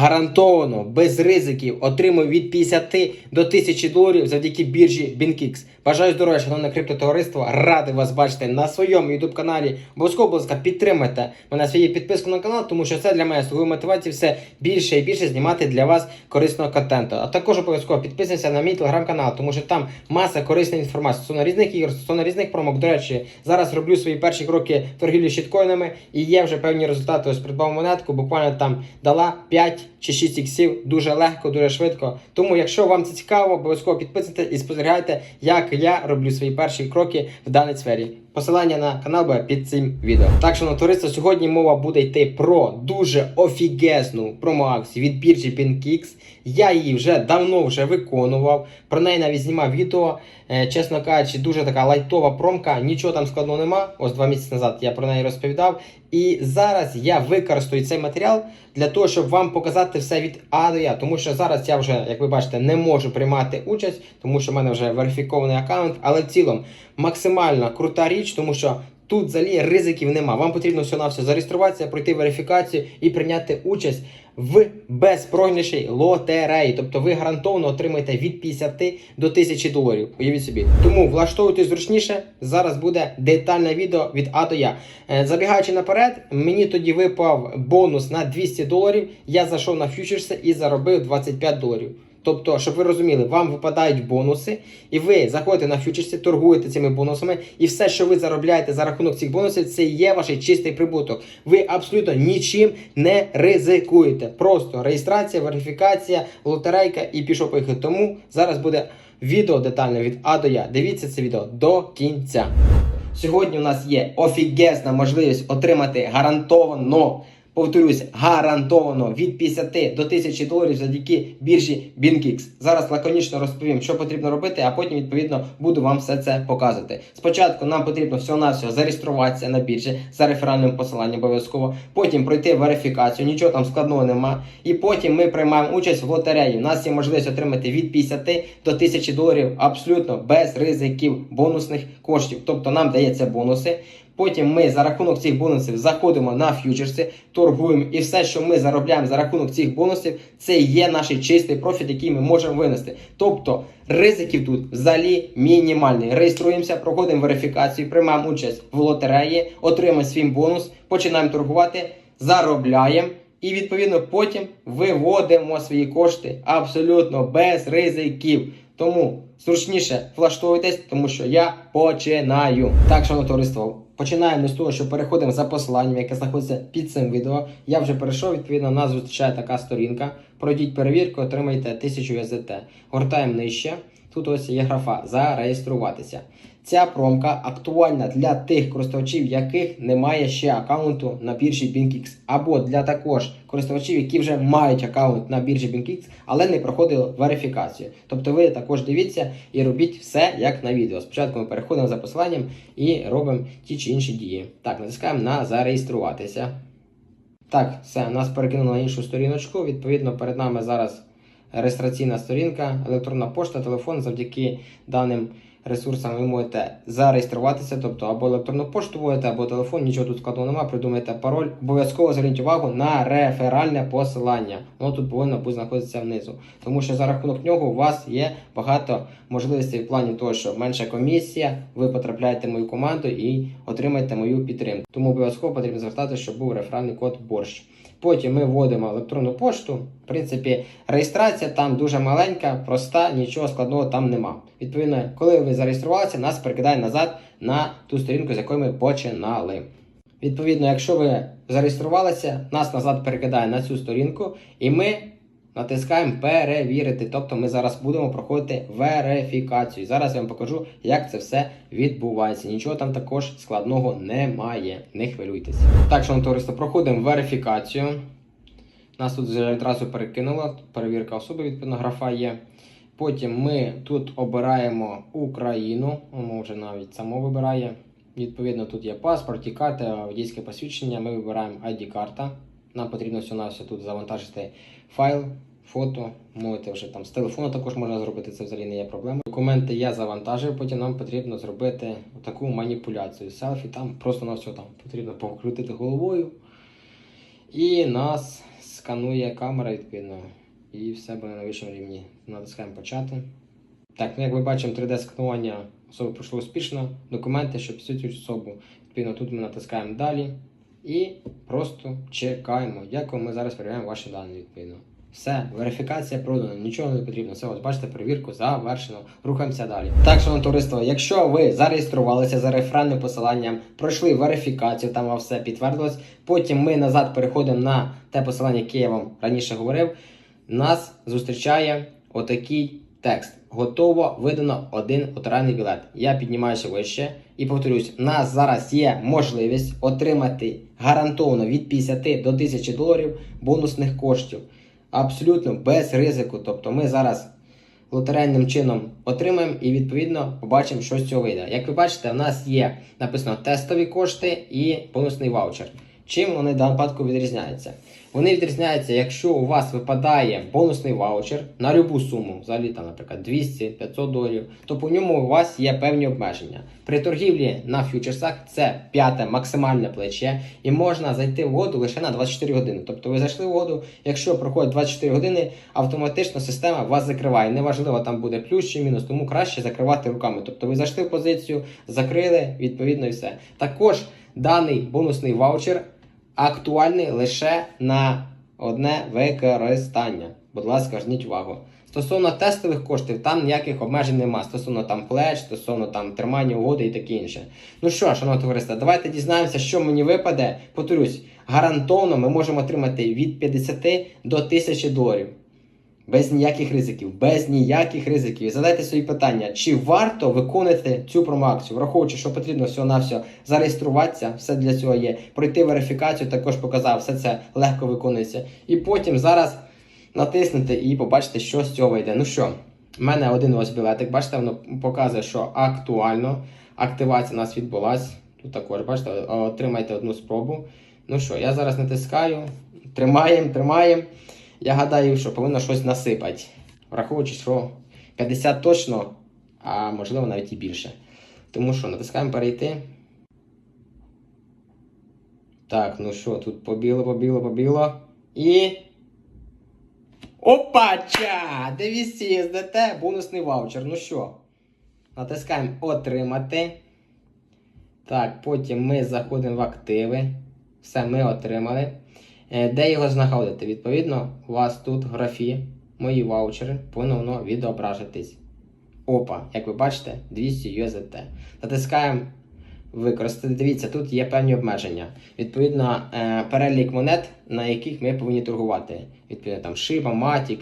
гарантовано, без ризиків, отримуй від 50 до 1000 доларів завдяки біржі BinKix. Бажаю здоров'я, шановне криптотовариство. Радий вас бачити на своєму youtube каналі. Обов'язково, будь ласка, підтримайте мене своєю підпискою на канал, тому що це для мене слугує мотивації все більше і більше знімати для вас корисного контенту. А також обов'язково підписуйтесь на мій телеграм-канал, тому що там маса корисної інформації стосовно різних ігор, стосовно різних промок. До речі, зараз роблю свої перші кроки торгівлі щиткоїнами і є вже певні результати. Ось придбав монетку, буквально там дала 5 чи 6 іксів дуже легко, дуже швидко. Тому, якщо вам це цікаво, обов'язково підписуйтесь і спостерігайте, як я роблю свої перші кроки в даній сфері. Посилання на канал буде під цим відео. Так що на товариство, сьогодні мова буде йти про дуже офігезну промоакцію від біржі PinKix. Я її вже давно вже виконував. Про неї навіть знімав відео. Е, чесно кажучи, дуже така лайтова промка. Нічого там складного нема. Ось два місяці назад я про неї розповідав. І зараз я використаю цей матеріал для того, щоб вам показати все від А до Я. Тому що зараз я вже, як ви бачите, не можу приймати участь, тому що в мене вже верифікований аккаунт. Але в цілому максимально крута річ, тому що. Тут взагалі ризиків нема. Вам потрібно все на все зареєструватися, пройти верифікацію і прийняти участь в безпрограшній лотереї. Тобто ви гарантовано отримаєте від 50 до 1000 доларів. Уявіть собі. Тому влаштовуйтесь зручніше. Зараз буде детальне відео від А до Я. Е, Забігаючи наперед, мені тоді випав бонус на 200 доларів. Я зайшов на фьючерси і заробив 25 доларів. Тобто, щоб ви розуміли, вам випадають бонуси, і ви заходите на фьючерси, торгуєте цими бонусами, і все, що ви заробляєте за рахунок цих бонусів, це є ваш чистий прибуток. Ви абсолютно нічим не ризикуєте. Просто реєстрація, верифікація, лотерейка і пішов поїхати. Тому зараз буде відео детальне від А до Я. Дивіться це відео до кінця. Сьогодні у нас є офігезна можливість отримати гарантовано. Повторюсь, гарантовано від 50 до 1000 доларів завдяки біржі BinKix. Зараз лаконічно розповім, що потрібно робити, а потім відповідно буду вам все це показувати. Спочатку нам потрібно всього-навсього зареєструватися на біржі за реферальним посиланням обов'язково. Потім пройти верифікацію, нічого там складного нема. І потім ми приймаємо участь в лотереї. У нас є можливість отримати від 50 до 1000 доларів абсолютно без ризиків бонусних коштів. Тобто нам дається бонуси. Потім ми за рахунок цих бонусів заходимо на ф'ючерси, торгуємо, і все, що ми заробляємо за рахунок цих бонусів, це є наш чистий профіт, який ми можемо винести. Тобто ризиків тут взагалі мінімальний. Реєструємося, проходимо верифікацію, приймаємо участь в лотереї, отримуємо свій бонус, починаємо торгувати, заробляємо. І відповідно потім виводимо свої кошти абсолютно без ризиків. Тому зручніше влаштовуйтесь, тому що я починаю. Так, шановне товариство, починаємо з того, що переходимо за посиланням, яке знаходиться під цим відео. Я вже перейшов, відповідно, нас зустрічає така сторінка. Пройдіть перевірку, отримайте 1000 USDT. Гортаємо нижче. Тут ось є графа зареєструватися. Ця промка актуальна для тих користувачів, яких немає ще аккаунту на біржі BinkX, або для також користувачів, які вже мають аккаунт на біржі BinkX, але не проходили верифікацію. Тобто ви також дивіться і робіть все як на відео. Спочатку ми переходимо за посиланням і робимо ті чи інші дії. Так, натискаємо на зареєструватися. Так, все, нас перекинуло на іншу сторіночку. Відповідно, перед нами зараз реєстраційна сторінка, електронна пошта, телефон. Завдяки даним ресурсам ви можете зареєструватися, тобто або електронну пошту вводите, або телефон, нічого тут складного немає, придумайте пароль. Обов'язково зверніть увагу на реферальне посилання. Воно тут повинно бути знаходитися внизу. Тому що за рахунок нього у вас є багато можливостей в плані того, що менша комісія, ви потрапляєте в мою команду і отримаєте мою підтримку. Тому обов'язково потрібно звертатися, щоб був реферальний код борщ. Потім ми вводимо електронну пошту. В принципі, реєстрація там дуже маленька, проста, нічого складного там нема. Відповідно, коли ви зареєструвалися, нас перекидає назад на ту сторінку, з якої ми починали. Відповідно, якщо ви зареєструвалися, нас назад перекидає на цю сторінку, і ми натискаємо перевірити. Тобто ми зараз будемо проходити верифікацію. Зараз я вам покажу, як це все відбувається. Нічого там також складного немає. Не хвилюйтесь. Так, шановне товариство, проходимо верифікацію. Нас тут вже одразу перекинуло. Перевірка особи, відповідно, графа є. Потім ми тут обираємо Україну. Воно вже навіть само вибирає. Відповідно, тут є паспорт і карта, водійське посвідчення. Ми вибираємо ID-карта. Нам потрібно все на все тут завантажити файл, фото. Можете вже там з телефону також можна зробити, це взагалі не є проблема. Документи я завантажив, потім нам потрібно зробити таку маніпуляцію. Селфі там просто на все там потрібно покрутити головою. І нас сканує камера відповідно. І все буде на вищому рівні. Натискаємо почати. Так, ну як ми бачимо, 3D-сканування особи пройшло успішно. Документи, що підсвічують особу. Відповідно, тут ми натискаємо далі і просто чекаємо. Дякую, ми зараз перевіряємо ваші дані відповідно. Все, верифікація продана, нічого не потрібно. Все, ось бачите, перевірку завершено. Рухаємося далі. Так, шановне товариство, якщо ви зареєструвалися за реферальним посиланням, пройшли верифікацію, там вам все підтвердилось. Потім ми назад переходимо на те посилання, яке я вам раніше говорив. Нас зустрічає отакий текст. Готово видано один лотерейний білет. Я піднімаюся вище і повторюсь, у нас зараз є можливість отримати гарантовано від 50 до 1000 доларів бонусних коштів. Абсолютно без ризику. Тобто ми зараз лотерейним чином отримаємо і відповідно побачимо, що з цього вийде. Як ви бачите, в нас є написано тестові кошти і бонусний ваучер. Чим вони в даному випадку відрізняються? Вони відрізняються, якщо у вас випадає бонусний ваучер на любу суму, взагалі там, наприклад, 200-500 доларів, то по ньому у вас є певні обмеження. При торгівлі на фьючерсах це п'яте максимальне плече, і можна зайти в воду лише на 24 години. Тобто ви зайшли в воду, якщо проходить 24 години, автоматично система вас закриває. Неважливо, там буде плюс чи мінус, тому краще закривати руками. Тобто ви зайшли в позицію, закрили, відповідно і все. Також даний бонусний ваучер актуальний лише на одне використання. Будь ласка, жніть увагу. Стосовно тестових коштів, там ніяких обмежень нема. Стосовно там плеч, стосовно там тримання угоди і таке інше. Ну що, шановні товариства, давайте дізнаємося, що мені випаде. Повторюсь, гарантовно ми можемо отримати від 50 до 1000 доларів. Без ніяких ризиків, без ніяких ризиків. І задайте собі питання, чи варто виконувати цю промоакцію, враховуючи, що потрібно всього-навсього зареєструватися, все для цього є. Пройти верифікацію, також показав, все це легко виконується. І потім зараз натиснути і побачите, що з цього вийде. Ну що, в мене один ось білетик, бачите, воно показує, що актуально. Активація у нас відбулась. Тут також, бачите, отримайте одну спробу. Ну що, я зараз натискаю, тримаємо, тримаємо. Я гадаю, що повинно щось насипати. Враховуючи, що 50 точно, а можливо навіть і більше. Тому що натискаємо перейти. Так, ну що, тут побіло, побіло, побіло. І. Опача! 200 СДТ, бонусний ваучер. Ну що? Натискаємо отримати. Так, потім ми заходимо в активи. Все, ми отримали. Е, Де його знаходити? Відповідно, у вас тут в графі мої ваучери повинно відображитись. Опа, як ви бачите, 200 USDT. Натискаємо використати. Дивіться, тут є певні обмеження. Відповідно, е, перелік монет, на яких ми повинні торгувати. Відповідно, там Shiba, Matic.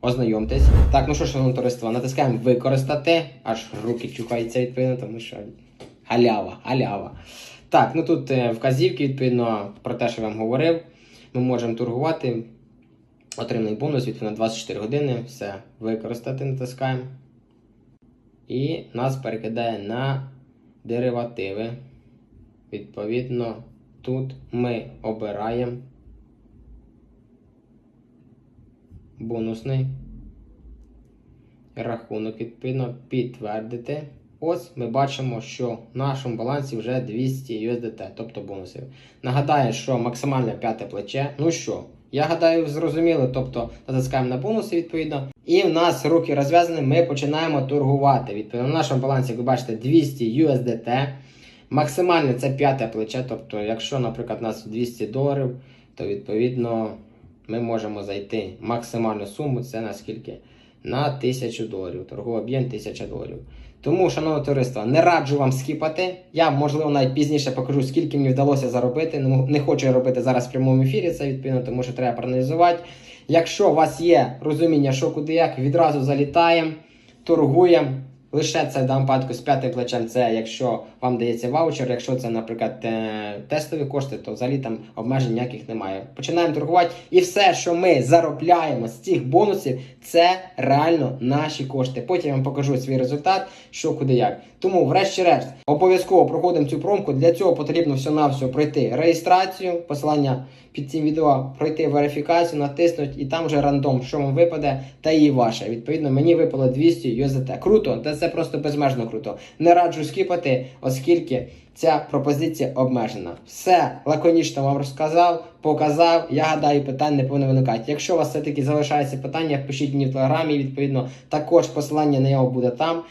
Ознайомтесь. Так, ну що, шановне товариство, натискаємо використати. Аж руки чухаються відповідно, тому що халява, халява. Так, ну тут е, вказівки, відповідно, про те, що я вам говорив. Ми можемо торгувати. Отриманий бонус відповідно 24 години. Все, використати натискаємо. І нас перекидає на деривативи. Відповідно, тут ми обираємо бонусний рахунок, відповідно, підтвердити. Ось ми бачимо, що в нашому балансі вже 200 USDT, тобто бонусів. Нагадаю, що максимальне п'яте плече. Ну що, я гадаю, зрозуміли, тобто натискаємо на бонуси відповідно. І в нас руки розв'язані, ми починаємо торгувати. Відповідно, на нашому балансі, як ви бачите, 200 USDT. Максимальне це п'яте плече. Тобто, якщо, наприклад, у нас 200 доларів, то відповідно ми можемо зайти максимальну суму, це наскільки? На 1000 доларів. Торговий об'єм 1000 доларів. Тому, шановне товариство, не раджу вам скіпати. Я, можливо, навіть пізніше покажу, скільки мені вдалося заробити. Не хочу робити зараз в прямому ефірі це відповідно, тому що треба проаналізувати. Якщо у вас є розуміння, що куди як, відразу залітаємо, торгуємо. Лише це в даному випадку з п'ятим плечем, це якщо вам дається ваучер, якщо це, наприклад, те- тестові кошти, то взагалі там обмежень ніяких немає. Починаємо торгувати, і все, що ми заробляємо з цих бонусів, це реально наші кошти. Потім я вам покажу свій результат, що куди як. Тому, врешті-решт, обов'язково проходимо цю промку. Для цього потрібно все-навсього пройти реєстрацію, посилання під цим відео, пройти верифікацію, натиснути, і там вже рандом, що вам випаде, та і ваше. Відповідно, мені випало 200 USDT. Круто, це просто безмежно круто. Не раджу скіпати, оскільки ця пропозиція обмежена. Все лаконічно вам розказав, показав. Я гадаю, питань не повинно виникати. Якщо у вас все-таки залишається питання, пишіть мені в телеграмі. Відповідно, також посилання на нього буде там.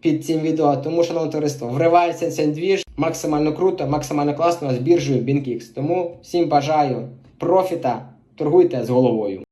Під цим відео, тому шановне товариство, вривається цей двіж максимально круто, максимально класно з біржею BinkX. Тому всім бажаю профіта, торгуйте з головою.